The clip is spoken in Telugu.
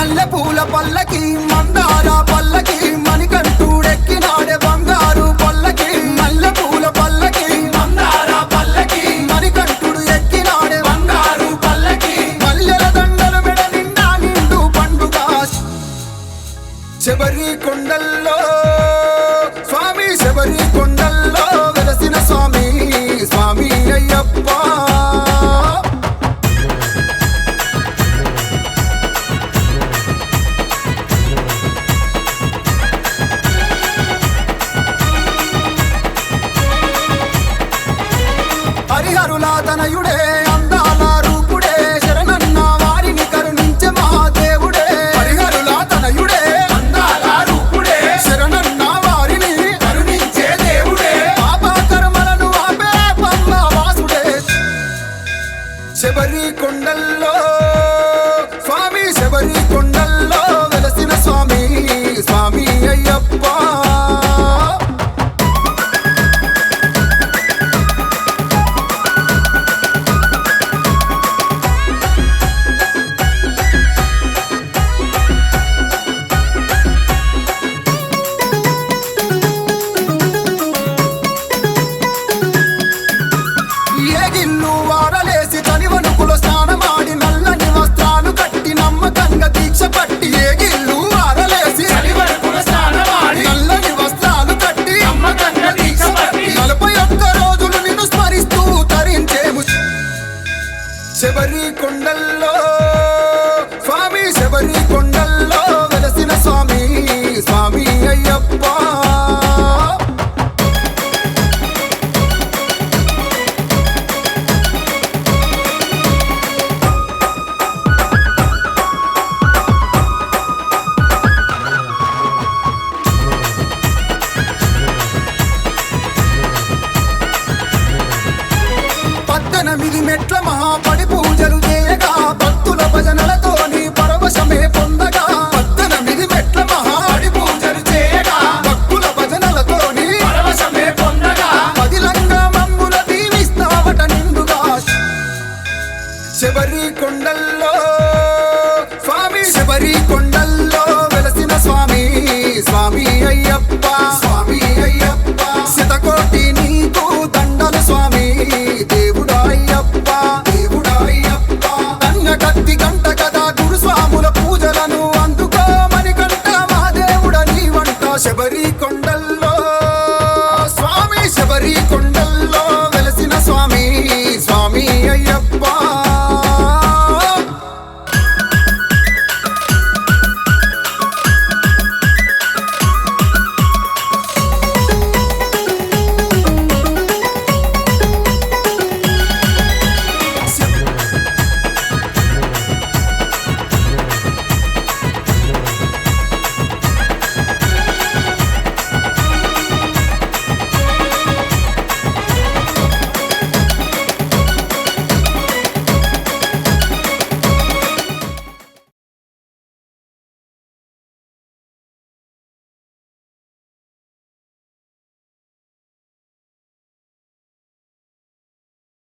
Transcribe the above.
మల్లె పూల పల్లకి మందారా. శబరి కొండల్లో స్వామి శబరి కొండల్లో. శబరి కొండల్లో శబరి